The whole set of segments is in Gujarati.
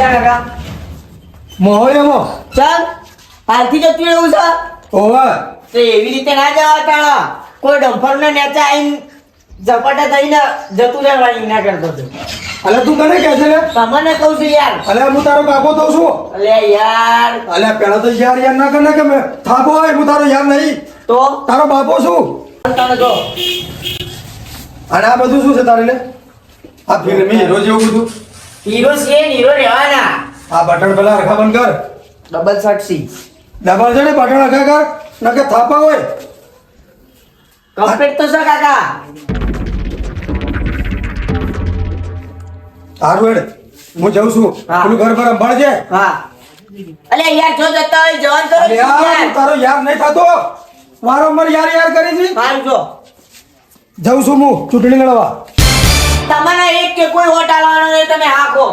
ઉઠ્યા કાકા. મોહળિયામાં ચાલ હાલથી જતું એવું છે. ઓવે. તો એવી રીતે ના જવા ટાળા. કોઈ ડમ્ફર નેચા આઈને ઝપાટા થઈને જતું રહેવાની ના કરતો હતો અલે તું કને કહે છે તમને કહું છું યાર. અલે હું તારો કાકો તો છું. અલે યાર. અલે પેલા તો યાર યાર ના કર કે મેં થાપો હોય હું તારો યાર નહીં. તો? તારો બાપો છું. તને કહો. અને આ બધું શું છે તારે આ ફિલ્મી હીરો જેવું બધું. હીરો છે હીરો રહેવાના. આ બટન પેલા હરખા બંધ કર. ડબલ શર્ટ સી ડબલ છે ને બટન હરખા કર. નકે થાપા હોય. કમ્પ્લીટ તો છે કાકા. હારું હું જઉં છું. પેલું ઘર પર સંભાળજે હા. અલે યાર જો જતા હોય જવાન કરો યાર યાર. તારો યાર નહીં થતો. વારંવાર યાર યાર કરી છે. હાલ જો. જઉં છું હું ચૂંટણી લડવા. તમારા એક કે કોઈ વોટ આલવાનો નહીં તમે હાકો.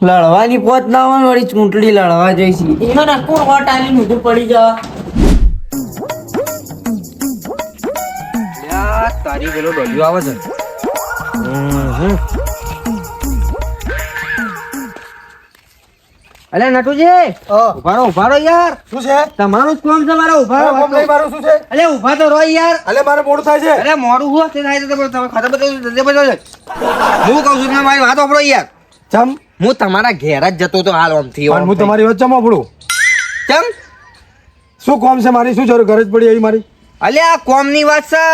લડવાની પોત ના હોય વળી ચૂંટણી લડવા જઈશી. એમાં ના કોણ વોટ આલી ઊંધું પડી જવા તારી પેલો ડોલિયો આવે છે. અલે નટુજી. ઉભારો ઉભારો યાર. શું છે? તમારું જ કોમ છે મારા ઉભારો. કોમ નહીં, મારું શું છે? અલે ઊભા તો રહો યાર. અલે મારે મોડું થાય છે. અરે મોડું હું તે થાય તો તમે ખાતા બધા જલ્દી બધા જ. હું કહું છું મારી વાત સાંભળો યાર. ચમ? હું તમારા ઘેર જ જતો તો હાલથી પણ હું તમારી વચ્ચે આપણું કેમ શું કોમ છે મારી? શું જરૂર ગરજ પડી આવી મારી? અલે આ કોમની વાત છે.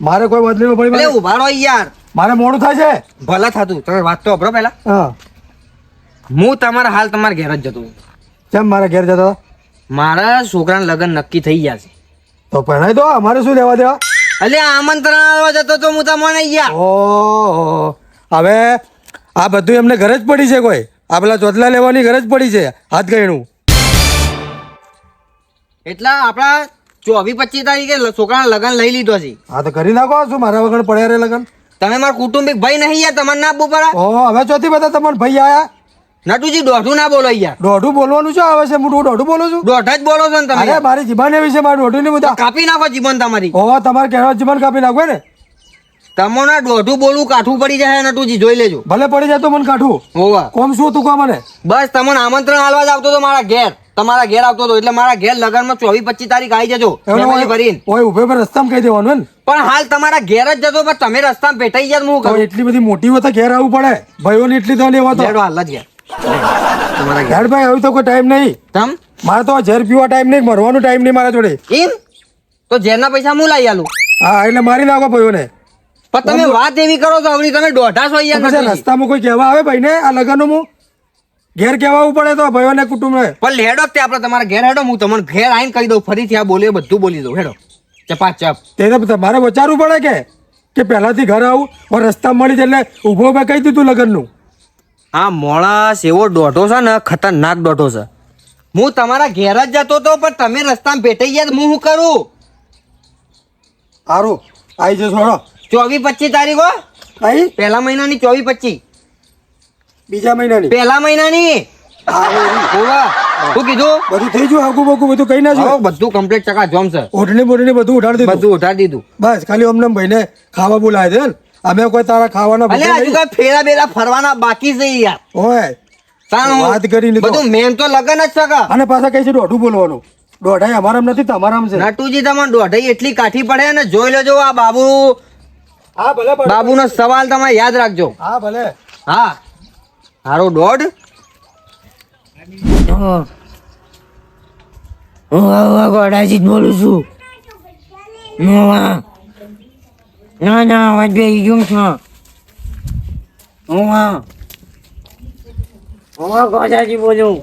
મારે કોઈ બદલી પડી અલે ઉભારો યાર. મારે મોડું થાય છે. ભલા થતું તમે વાત તો સાંભળો પહેલા. હા. હું તમારા હાલ તમારા ઘેર જ જતો. કેમ મારા ઘેર જતો? મારા છોકરાના લગ્ન નક્કી થઈ ગયા છે. તો પહેણાઈ દો અમારે શું લેવા દેવા? એટલે આમંત્રણ આવવા જતો તો હું તમને ગયા. ઓ હવે આ બધું એમને ઘરે જ પડી છે કોઈ? આ પેલા ચોતલા લેવાની ઘરે જ પડી છે હાથ ગયણું. એટલે આપણા ચોવીસ પચીસ તારીખે છોકરાના લગ્ન લઈ લીધો છે. હા તો કરી નાખો શું મારા વગર પડ્યા રે લગન? તમે મારા કુટુંબિક ભાઈ નહીં યાર તમારે ના આપવું પડે ઓહો હવે ચોથી બધા તમારા ભાઈ આયા? નટુજી દોઢું ના બોલો યાર દોઢું બોલવાનું શું આવે છે? હું દોઢું બોલું છું. દોઢા જ બોલો છો ને તમે. અરે. મારી જીબાન એવી છે મારું દોઢું નહીં બધા કાપી નાખો જીવન તમારી. ઓહો તમારે કહેવા જીબાન કાપી નાખો ને? તમને દોઢું બોલવું કાઠું પડી જાય નટુજી જોઈ લેજો. ભલે પડી જાય તો મને કાઠું. હોવા. કોમ શું તું કહો મને? બસ તમને આમંત્રણ આલવા જ આવતો હતો મારા ઘેર. તમારા ઘેર આવતો હતો એટલે મારા ઘેર લગનમાં ચોવીસ પચીસ તારીખ આવી જજો. ભરીને. ઓય ઉભે પર રસ્તામાં કહી દેવાનું ને પણ હાલ તમારા ઘેર જ જતો પણ તમે રસ્તામાં ભેટાઈ જાય હું એટલી બધી મોટી હોય તો ઘેર આવવું પડે. ભાઈઓની એટલી તો લેવા તો. હાલ જ ઘેર. તમારા ઘેર. ભાઈ હવે તો કોઈ ટાઈમ નહીં. તમ? મારે તો ઝેર પીવા ટાઈમ નહીં મરવાનો ટાઈમ નહીં મારા જોડે. એમ તો ઝેરના પૈસા હું લઈ આલું. હા એટલે મારી નાખો ભાઈઓને. પણ તમે વાત એવી કરો તો હવે તમે દોઢા સો રસ્તામાં કોઈ કહેવા આવે ભાઈને આ લગનનું હું ઘેર કહેવાવું પડે તો ભાઈઓને કુટુંબને. પણ લેડો તે આપણે તમારા ઘેર હેડો હું તમને ઘેર આવીને કહી દઉં ફરીથી આ બોલે બધું બોલી દઉં હેડો. ચપા ચપ. તે તમારે વિચારવું પડે કે કે પહેલાથી ઘર આવું રસ્તા મળી એટલે ઊભો ઊભા કહી દીધું લગનનું. આ મોળાસ એવો દોઢો છે ને ખતરનાક દોઢો છે. હું તમારા ઘેર જ જતો હતો પણ તમે રસ્તામાં ભેટાઈ ગયા હું શું કરું? સારું. આવી જશો હળો ચોવીસ પચીસ તારીખો આવી પહેલા મહિનાની ચોવીસ પચીસ. બીજા મહિનાની. પહેલા મહિનાની. શું કીધું? બધું થઈ ગયું આગુ બગુ બધું હવે નાખ્યું બધું કમ્પ્લીટ ચકા જોમ છે. ઓઢણી બોઢણી બધું ઉઠાડી દીધું. બધું ઉઠાડી દીધું. બસ ખાલી અમને ભાઈને ખાવા બોલાય છે અમે કોઈ તારા ખાવાના ભૂખ્યા હજુ નહીં. કઈ ફેરા બેરા ફરવાના બાકી છે યાર. ઓય તાણ વાત કરી લીધો. બધું મેન તો લગન જ છે કા. અને પાછા કઈ છે દોઢું બોલવાનું. દોઢાઈ અમારામ નથી તમારામ છે. નટુજી તમને દોઢાઈ એટલી કાઠી પડે ને જોઈ લેજો આ બાબુ. હા ભલે ભલે. બાબુનો સવાલ તમે યાદ રાખજો. હા ભલે. હા. હારો દોઢ. હું ગોડાજી જ બોલું છું. ના ના વાજે બેસી છો. હું હા? હું આ ગોડાજી બોલું.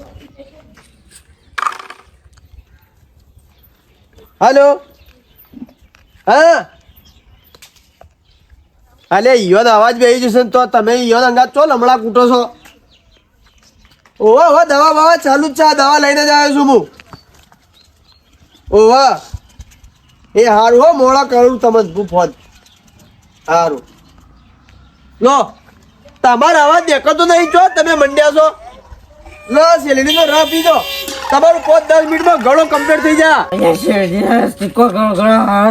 હાલો? હા? અલે ઈયોન અવાજ બેહી જશે તો તમે ઈયોન અંગાત છો હમણાં કૂટો છો. ઓવા ઓવા, દવા બાવા ચાલુ જ છે. દવા લઈને જ આવ્યો છું હું. ઓવા. એ હારું હો, મોડા કરું તમે ફોન. હારું લો તમારો અવાજ દેખાતો નહીં છો તમે મંડ્યા છો. લો શેરડીનો રસ પીજો તમારું પાંચ દસ મિનિટમાં ઘણો કમ્પ્લીટ થઈ જાય.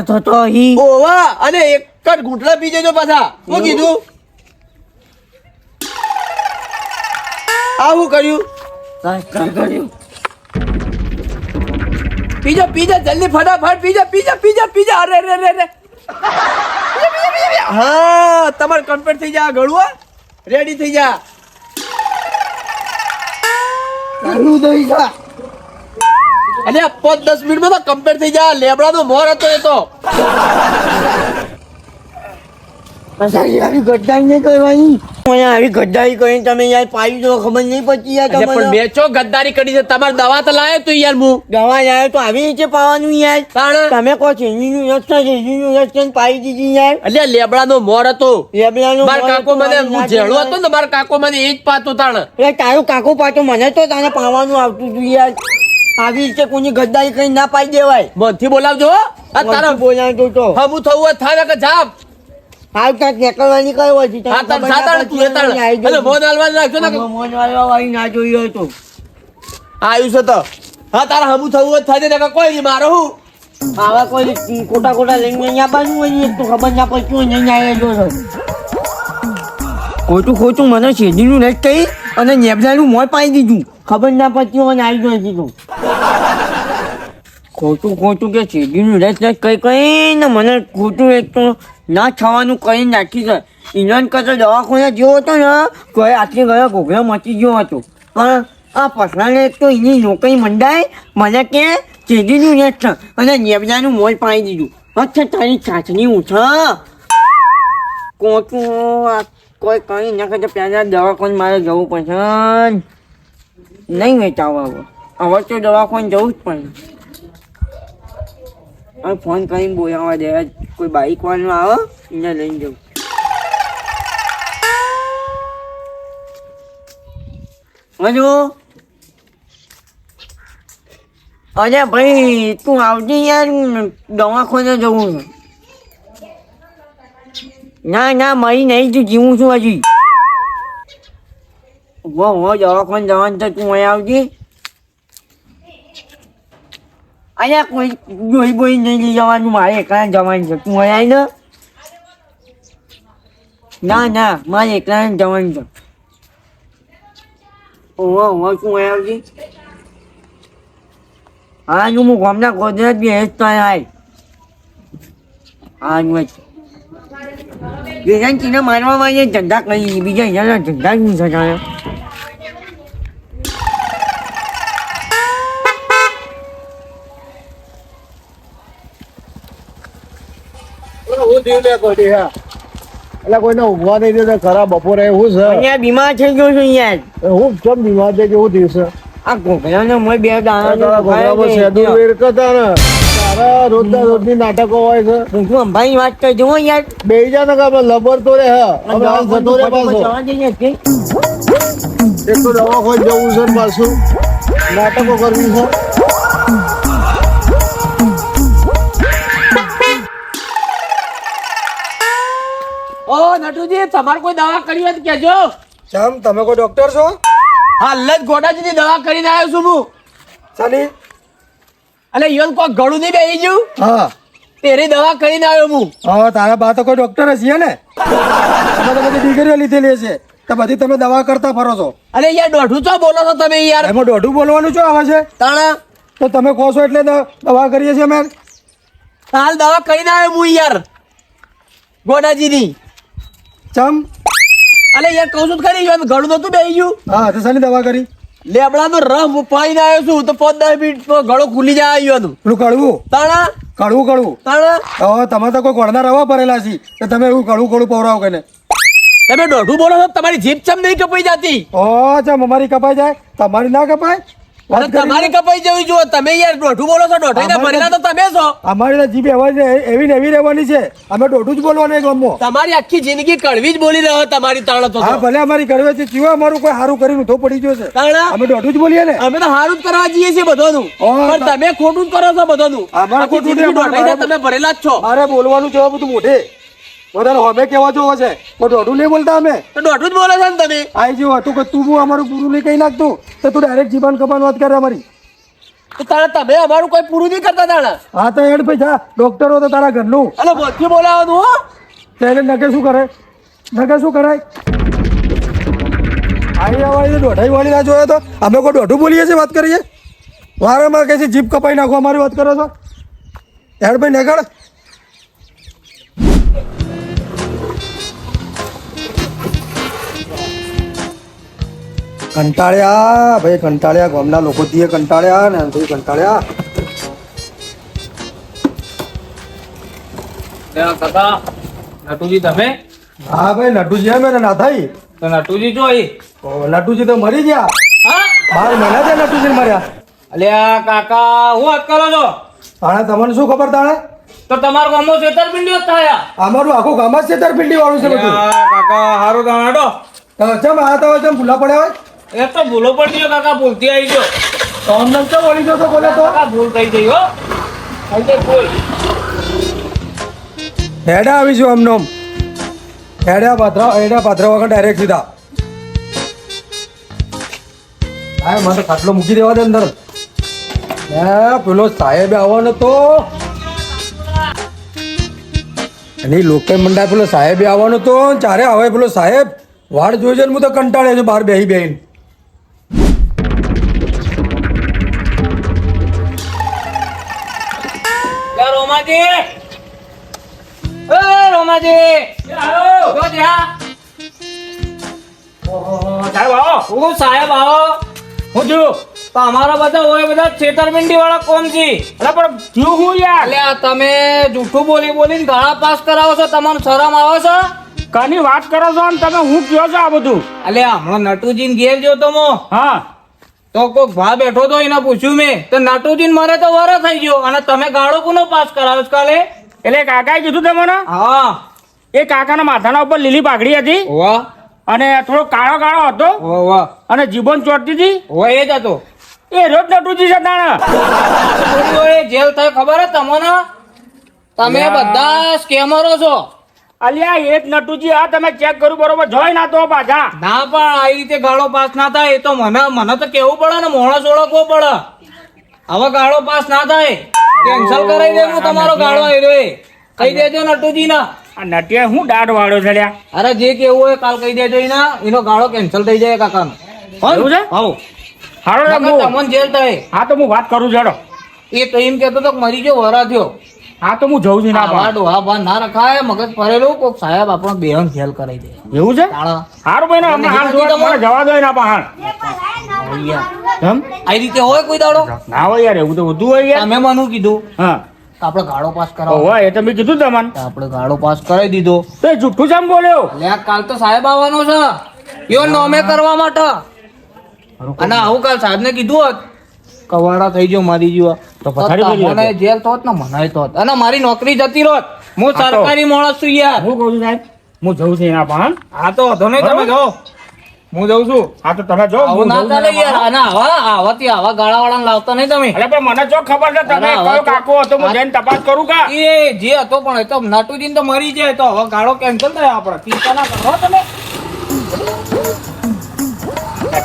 થતો ઓવા અને એક જ ઘૂંટલા પી જજો પાછા. શું કીધું? આવું કર્યું? કર્યું પીજા પીજો જલ્દી ફટાફટ પીજો પીજા પીજા પીજા અરે અરે અરે અરે પીજા, પીજા, પીજા, પીજા. હા તમારે કમ્પ્લીટ થઈ જા ગળુઆ રેડી થઈ જા. તારું દઈ જા. અને પાંચ દસ મિનિટમાં તો કમ્પ્લીટ થઈ જા. લેબડાનો મોર હતો એ તો. પછી આવી ગઢડા નહીં કરવાની. મને આવી ગદ્દારી કરીને તમે યાર પાયું તો ખબર નહીં પડતી યાર અલ્યા, પણ તમને. ગદ્દારી કરી છે? તમારે દવા તો લાયો તો યાર હું દવા યાર તો આવી રીતે પાવાનું યાર. તમે કહો ચેનીનું રક્ષણ ચેનીનું રક્ષણ પાઈ દીધી યાર. અલ્યા લેબડાનો મોર હતો. લેબડાનું મારા કાકો મને હું યાર. હતો ને મારા કાકો મને એ જ પાતો તાણ. એટલે તારું કાકુ પાછો મને તો તને પાવાનું આવતું હતું યાર. આવી રીતે કોની ગદ્દારી કરી ના પાઈ દેવાય. મનથી બોલાવજો તારા તારા તો. હમું થવું થાય કે જાપ હાલ નીકળવાની કઈ હોય છે? તને હા તાણ ખબર ના સાતાણ તું એ પડતી તાણ હોય, એટલે મોન હાલવાનું રાખજો ને. મોં- મોં વાળી ના જોયો હતો આયુ છે તો. હા તારા હમું થવું હોય થાય ને કોઈ નહીં મારો હું. આવા કોઈ ખોટા ખોટા લઈને અહીંયા આવવાનું હોય તો ખબર ના પડતી હોય નહીં આવેલો છો ખોટું ખોટું મને શેરડીનું નથી કહી અને નેબલાનું મોં પાઈ દીધું. ખબર ના પડતી હોય આવી નથી તો. ખોટું ખોટું કે શેરડીનું રસ રસ કઈ કઈ ને મને ખોટું એક તો ના થવાનું કઈ નાખી છે. ઇંગ્લેન્ડ કરતા દવાખાને જેવો હતો ને, કોઈ આટલી ગયો ઘોઘરો મચી ગયો હતો. પણ આ પસરાને તો એની નોકરી મંડાય મને કે શેરડીનું રસ છે અને નેબજાનું મોં પાણી દીધું. અચ્છા તારી ચાચની ઉઠ કોચું કોઈ કઈ ના કરતા પહેલાં દવાખાને મારે જવું પડશે. નહીં વેચાવ હવે. હવે તો દવાખાને જવું જ પડે હવે ફોન કરીને બોલાવવા દે. કોઈ બાઈક વાળો આવે એને લઈને જવું હલો અરે ભાઈ, તું આવજે યાર દવાખાને જવું છું. ના ના, મારી નહીં તું, જીવું છું હજી. હો હો, દવાખાને જવાનું તો તું અહીં આવજે. અહીંયા કોઈ જોઈ બોઈ નહીં લઈ જવાનું મારે એકલા જવાનું છે. તું અહીંયા આવીને ના ના, મારે એકલા જવાનું છે. ઓહો હો તું અહીં આવજે. હા હું હું ગામના ગોદરેજ બી હેસ તો આય. હા હું જ. બીજા ચીને મારવા માટે ધંધા કરી બીજા અહીંયાના ધંધા જ નહીં થતા હું થયું લે કોટી હા. એટલે કોઈને ઊંઘવા નહીં દેતા ખરા બપોરે હું છે. અહીંયા બીમાર થઈ ગયો છું અહીંયા હું કેમ બીમાર છે ગયો હું થયું છે આ ઘોઘરાનો મોય બે દાણા ગોગરામાં શેડું વેર કરતા ને તારા રોજના રોજની નાટકો હોય છે. હું અંબાની વાત કરજો જુઓ યાર? બે જા ને કાપે લબર તો રે હા. હવે હાલ જતો રે પાછો. એક તો દવાખાને જવું છે પાછું. નાટકો કરવી છે. નટુજી તમારે કોઈ દવા કરી હોય તો કહેજો. ચમ તમે કોઈ ડોક્ટર છો? હાલ જ ગોડાજીની દવા કરીને આવ્યો છું હું. સની અને યોન કોઈ ગળું નહીં બેહી ગયું? હા. તેરી દવા કરીને આવ્યો હું. હા તારા બા તો કોઈ ડોક્ટર હશે ને? તમે તો બધી ડિગ્રીઓ લીધેલી હશે. તો બધી તમે દવા કરતા ફરો છો. અરે યાર દોઢું ચો બોલો છો તમે યાર? એમાં દોઢું બોલવાનું શું આવે છે? તાણા? તો તમે કહો છો એટલે દવા કરીએ છીએ અમે? હાલ દવા કરીને આવ્યો હું યાર. ગોડાજીની. ચમ. અલે યાર કહું છું તો ખરી યાર ગળું નતું બેસી ગયું. હા તો સાની દવા કરી? લેબડાનો રમ ઉપાડીને આવ્યો છું તો પાંચ દસ મિનિટ ગળો ખુલી જાય ઈવન પેલું કડવું? તાણા? કડવું કડવું. તાણા? હવે તમે તો કોઈ ગોળના રવા ભરેલા છે તો તમે એવું કડવું કડવું પવરાવો કે ને તમે દોઢું બોલો છો તમારી જીભ ચમ નહીં કપાઈ જતી? ઓ ચમ અમારી કપાઈ જાય. તમારી ના કપાય? તમારી કપાઈ જવી જોઈએ તમે યાર દોઢું બોલો છો દોઢું અમારે ભરેલા તો તમે છો. અમારી તો જીભ એવા એવી ને એવી રહેવાની છે. અમે દોઢું જ બોલવાનું ગમો તમારી આખી જિંદગી કડવી જ બોલી રહ્યો તમારી તાણ તો. હા ભલે અમારી કરવે છે અમારું કોઈ સારું કરીને તો પડી ગયો છે. અમે જ બોલીએ ને. અમે તો સારું જ કરવા જઈએ છીએ બધાનું. પણ તમે ખોટું જ કરો છો બધાનું. અમારે ખોટું તમે ભરેલા જ છો. મારે બોલવાનું બધું મોઢે. વધારે હોમે કેવા જોવો છે. પણ દોઢું નહીં બોલતા અમે. તો દોઢું જ બોલે છે ને તમે? આઈ જેવું હતું કે તું અમારું પૂરું નહીં કહી નાખતું તો તું ડાયરેક્ટ જીવન કપાન વાત કરે અમારી. તો તાણે તમે અમારું કોઈ પૂરું નહીં કરતા તાણા હા તો એડ ભાઈ જા. ડોક્ટરો તો તારા ઘરનું. અને મોથી બોલાવાનું હો. તેને નકે શું કરે? નકે શું કરાય? આઈ વાળી દોઢાઈ વાળી ના જોયો તો. અમે કોઈ દોઢું બોલીએ છીએ વાત કરીએ? વારંવાર કહે છે જીભ કપાઈ નાખો અમારી વાત કરો છો. હેડ ભાઈ નગળ કંટાળ્યા ભાઈ કંટાળ્યા ગામના લોકો દીએ કંટાળ્યા ને ભાઈ કંટાળ્યા. કાકા નટુજી તમે? હા ભાઈ નટુજી એમ ના થઈ તો નટુજી જો નટુજી તો મરી ગયા. હા? બાર મહિના છે નટુજી મર્યા. અલ્યા કાકા હું વાત કરો છો? તાણે તમને શું ખબર તાણે? તો તમારો ગામમાં છેતરપિંડી થયા. અમારું આખું ગામ જ છેતરપિંડી વાળું છે બધું. કાકા હારું દાડો તો ચમ આતા હોય ચમ ભૂલા પડ્યા હોય? એ તો ભૂલો પડી ગયો કાકા ભૂલતી આવી ગયો. તો અમને ચમ વળી જતો બોલે તો. કાકા ભૂલ થઈ ગઈ હો. થઈ ગઈ ભૂલ. હેડા આવીશું અમને આમ. હેડા પાથરા હેડા પાથરા વગર ડાયરેક્ટ સીધા. હા મને તો ખાટલો મૂકી દેવા દે અંદર. હે પેલો સાહેબ આવવાનો તો. અને લોકે મંડા પેલો સાહેબ આવવાનો તો. ચારે આવે પેલો સાહેબ. વાડ જોઈ છે ને હું તો કંટાળે છે બહાર બેહી બેહીને. રોમાજી! એ રોમાજી! જો. સાહેબ આવો. હું સાહેબ આવો. હું છું. તો અમારા બધા હોય બધા છેતરપિંડી વાળા કોમ છે? અરે પણ થયું હું યાર? એટલે તમે જૂઠું બોલી બોલીને ગાળા પાસ કરાવો છો તમને શરમ આવે છે? કાની વાત કરો છો અને તમે હું કયો છો આ બધું? અલ્યા હમણાં નટુજીને ઘેર જો તો મો. હા. તો કોક ભા બેઠો તો એને પૂછ્યું મેં તો નટુજીને મારે તો વરો થઈ ગયો અને તમે ગાળો કોનો પાસ કરાવો છો કાલે? એટલે કાકાએ કીધું તમને? હા. એ કાકાના માથાના ઉપર લીલી પાઘડી હતી વાહ. અને થોડો કાળો કાળો હતો વાહ અને જીભન ચોટતી હતી. વાહ એ જ હતો. એ રોજ નટુજી છે તાણા. જેલ થાય ખબર હે તમને? તમે બધા સ્કેમરો છો. અલ્યા એ જ નટુજી આ તમે ચેક કર્યું બરોબર? જોઈ ના તો પાછા. ના પણ આ રીતે ગાળો પાસ ના થાય એ તો મને મને તો કેવું પડે ને? મોણસ ઓળખવો પડે. હવે ગાળો પાસ ના થાય કેન્સલ કરાવી દે હું તમારો ગાળો આવ્યો કહી દેજો નટુજી ના આ નટિયા હું દાઢ વાળો છડ્યા અરે જે કેવું હોય કાલ કહી દેજો એના. એનો ગાળો કેન્સલ થઈ જાય કાકાનો. એવું છે? હાઉ હારો તમને જેલ થાય. હા તો હું વાત કરું જડો એ તો એમ કેતો તો મરી ગયો વરા થયો. હા તો હું જઉં છું ના આવા હા બા ના રખાય મગજ ફરેલું કોક સાહેબ આપણો બેહન ખેલ કરાઈ દે એવું છે? હારું ભાઈ ને હાલ જોવા મને જવા દો ના પહાણ કેમ આ રીતે હોય કોઈ દાડો? ના હોય યાર એવું તો બધું હોય યાર. તમે મને કીધું. હા. આપણે ગાળો પાસ કરાવો. હોય એ તો મેં કીધું તમને. આપણે ગાળો પાસ કરાવી દીધો. તો એ જુઠ્ઠું જેમ બોલ્યો? લે કાલ તો સાહેબ આવવાનો છે. યો નોમે કરવા માટે. અને આવું કાલ સાહેબ ને કીધું હોત. કવાડા થઈ ગયો મારી જીવા. તો પથારી મને જેલ થોત ને મનાય થોત અને મારી નોકરી જતી રોત હું સરકારી માણસ છું યાર. હું કહું છું સાહેબ હું જઉં છું એના પણ. આ તો વધો નહીં તમે જો હું જઉં છું. હા તો તમે જો હું ના ચાલે યાર. આના આવા આવાથી આવા ગાળા વાળા લાવતા નહીં તમે. અરે પણ મને જો ખબર છે તમે કયો કાકો હતો હું જઈને તપાસ કરું કા? એ જે હતો પણ એ તો નાટુજીને તો મરી જાય. તો હવે ગાળો કેન્સલ થાય આપણે ચિંતા ના કરો તમે.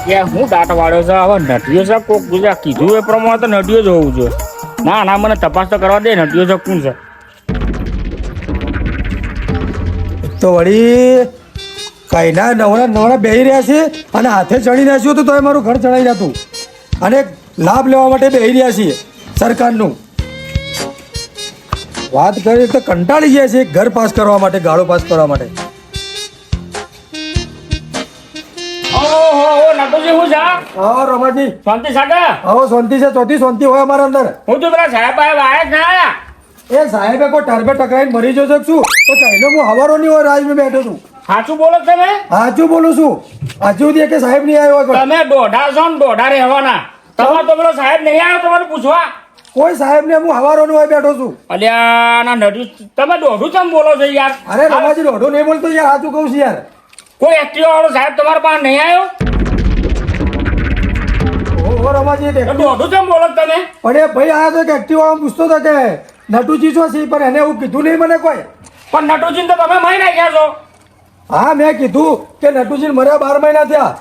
અત્યારે હું દાંત વાળ્યો છે, હવે નટીઓ છે કોક બીજા કીધું એ પ્રમાણે તો નટીઓ જ હોવું જોઈએ. ના ના, મને તપાસ તો કરવા દે નટીઓ છે કોણ છે? તો વળી કઈના નવરા નવરા બેહી રહ્યા છે અને હાથે ચડી રહ્યા છીએ તો તોય મારું ઘર ચડાઈ જતું. અને લાભ લેવા માટે બેહી રહ્યા છીએ સરકારનું. વાત કરીએ તો કંટાળી ગયા છે ઘર પાસ કરવા માટે, ગાળો પાસ કરવા માટે. નટુજી હું જા. રમાજી. શાંતિ સાગર આવો શાંતિ છે ચોથી શાંતિ હોય અમારા અંદર. હું તો પેલા સાહેબ આયા આયા ના આયા. એ સાહેબે કોઈ ટરબે ટકરાઈને મરી જશો છું તો ચાઈનો હું હવારો નહીં હોય રાજ બેઠો છું. સાચું બોલો તમે? સાચું બોલું છું. હજુ સુધી કે સાહેબ નહીં આવ્યો તમે દોઢા છો ને દોઢા રહેવાના. તમારે તો પેલો સાહેબ નહીં આવ્યો તમારે પૂછવા. કોઈ સાહેબ ને હું હવારો હોય બેઠો છું. અલ્યા ના તમે દોઢું ચમ બોલો છો યાર? અરે રમાજી દોઢો નહીં બોલતો યાર સાચું કહું છું યાર. કોઈ એક્ટિવા વાળો સાહેબ તમારા પાસે નહીં આવ્યો? દોઢું ચમ બોલો તમે ભાઈ આ તો એક વાળો પૂછતો હતો કે નટુજી શું છે? પણ એને એવું કીધું નહીં મને કોઈ. પણ નટુજી તો તમે મહી નાખ્યા છો. હા મેં કીધું કે નટુજી મર્યા બાર મહિના થયા.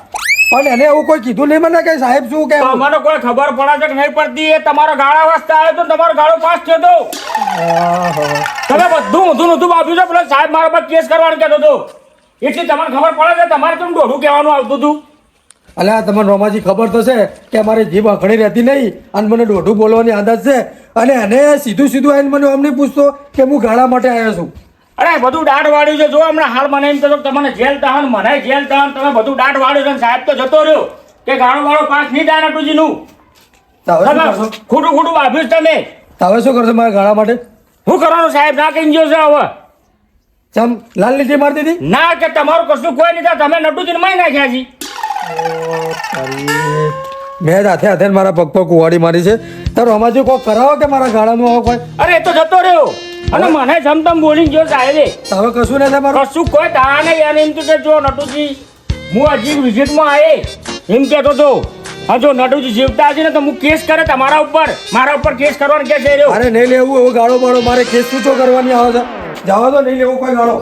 પણ એને એવું કોઈ કીધું નહીં મને કે સાહેબ શું કે મને કોઈ ખબર પડે છે કે નહીં પડતી? એ તમારો ગાળા વાસ્તા આવ્યો તો તમારો ગાળો પાસ થયો તો. તમે બધું ઊંધું ઊંધું છે? પેલો સાહેબ મારા પર કેસ કરવાનું કહેતો હતો. એટલી તમને ખબર પડે છે? તમારે કેમ દોઢું કહેવાનું આવતું હતું? અલ્યા તમને રોમાજી ખબર તો છે કે મારી જીભ અખડી રહેતી નહીં અને મને દોઢું બોલવાની આદત છે. અને એને સીધું સીધું આવીને મને અમને પૂછતો કે હું ગાળા માટે આવ્યો છું. અરે બધું દાઢ વાળ્યું છે. જો હમણાં હાલ મને એમ કહો તમને જેલ તાહન મને જેલ તહન તમે બધું દાઢ વાળ્યું છે. અને સાહેબ તો જતો રહ્યો કે ગાળો વાળો પાસ નહીં થાય નટુજીનું ખોટું ખોટું વાપ્યું તમે. તમે શું કરશો મારા ગાળા માટે? હું કરવાનું સાહેબ? ના કઈ ગયો છે હવે. ચમ લાલ લીટી મારી દીધી ના કે તમારું કશું કોઈ નહીં તમે નટુજીને મારી નાખ્યા છી. મેં હાથે હાથે મારા પગ પર કુવાડી મારી છે. તો રોમાજી કોઈ કરાવો કે મારા ગાળામાં આવો કોઈ? અરે એ તો જતો રહ્યો. અને મને જમતમ બોલી ગયો સાહેબે. તો હવે કશું નહીં થાય મારું? કશું કોઈ તારા નહીં યાર એમ તો કે જો નટુજી હું હજી વિઝિટમાં આવે એમ કહેતો તો હા જો નટુજી જીવતા હશે ને તો હું કેસ કરે તમારા ઉપર. મારા ઉપર કેસ કરવાનું કે છે રહ્યો? અરે નહીં લેવું એવો ગાળો બાળો. મારે કેસ પૂછો કરવાની આવે છે જવા દો નહીં લેવું કોઈ ગાળો.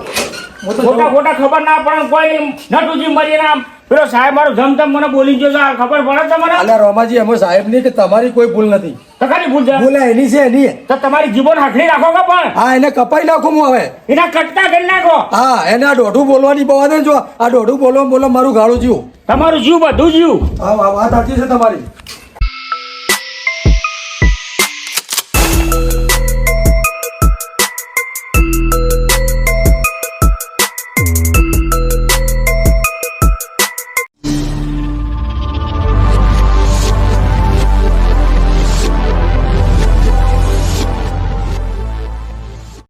મોટા મોટા ખબર ના પડે કોઈ નહીં. નટુજી મરી નામ પેલો સાહેબ મારો જમતમ મને બોલી ગયો છે. ખબર પડે તમારે અલ્યા રોમાજી એમાં સાહેબની કે તમારી કોઈ ભૂલ નથી. તમારી ભૂલ છે? ભૂલ એની છે એની. તો તમારી જીભોને હાથડી રાખો કે પણ? હા એને કપાઈ નાખું હું હવે. એના કટકા કરી નાખો. હા એને આ દોઢું બોલવાની બવા દે જો આ દોઢું બોલવા બોલવા મારું ગાળું જીવ. તમારું જીવ બધું જીવ. હા વાત સાચી છે તમારી.